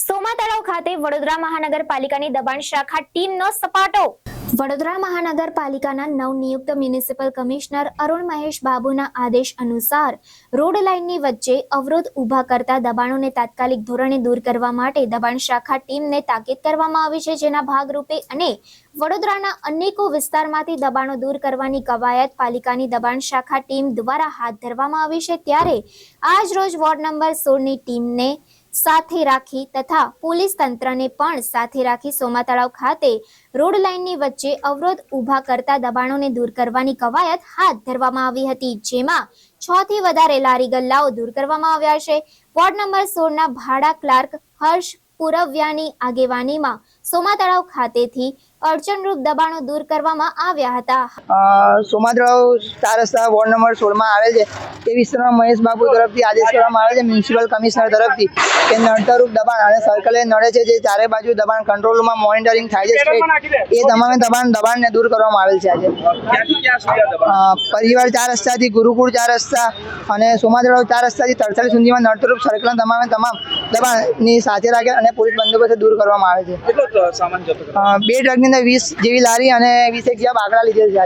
સોમા તળાવ ખાતે વડોદરા મહાનગરપાલિકાની દબાણ શાખા ટીમનો સપાટો. વડોદરા મહાનગરપાલિકાના નવનિયુક્ત મ્યુનિસિપલ કમિશનર અરુણ મહેશ બાબુના આદેશ અનુસાર રોડ લાઇનની વચ્ચે અવરોધ ઊભા કરતા દબાણોને તાત્કાલિક ધોરણે દૂર કરવા માટે દબાણ શાખા ટીમને તાકીદ કરવામાં આવી છે, જેના ભાગરૂપે અને વડોદરાના અનેકો વિસ્તારમાંથી દબાણો દૂર કરવાની કવાયત પાલિકાની દબાણ શાખા ટીમ દ્વારા હાથ ધરવામાં આવી છે. ત્યારે આજ રોજ વોર્ડ નંબર સોળની ટીમને સાથે રાખી તથા પોલીસ તંત્રને પણ સાથે રાખી સોમા તળાવ ખાતે રોડ લાઇનની વચ્ચે અવરોધ ઊભા કરતા દબાણોને દૂર કરવાની કવાયત હાથ ધરવામાં આવી હતી, જેમાં છ થી વધારે લારી ગલ્લાઓ દૂર કરવામાં આવ્યા છે. વોર્ડ નંબર સોળના ભાડા ક્લાર્ક હર્ષ પુરવ્યાની આગેવાનીમાં સોમા તળાવ ખાતેથી અડચણરૂપ દબાણો દૂર કરવામાં આવ્યા હતા. અ, સોમાતળાવ ચાર રસ્તા વોર્ડ નંબર સોળમાં આવે છે. તે વિસ્તારમાં મહેશ બાબુ તરફથી આદેશ કરવામાં આવે છે. મ્યુનિસિપલ કમિશનર તરફથી કે નડતરરૂપ દબાણ અને સર્કલે નડે છે જે ચારે બાજુ દબાણ કંટ્રોલમાં મોનિટરિંગ થાય છે એ તમામે દબાણ દબાણને દૂર કરવામાં આવેલ છે આજે. પરિવાર ચાર રસ્તાથી ગુરુકુળ ચાર રસ્તા અને સોમાતળાવ ચાર રસ્તાથી તરસાલી સુધીમાં નડતરરૂપ સર્કલના તમામે તમામ દબાણની સાથે રાખે અને પોલીસ બંદોબસ્ત દૂર કરવામાં આવે છે. બે ટ્રકની અંદર વીસ જેવી લારી અને વીસેક જેવા બાકડા લીધેલ છે.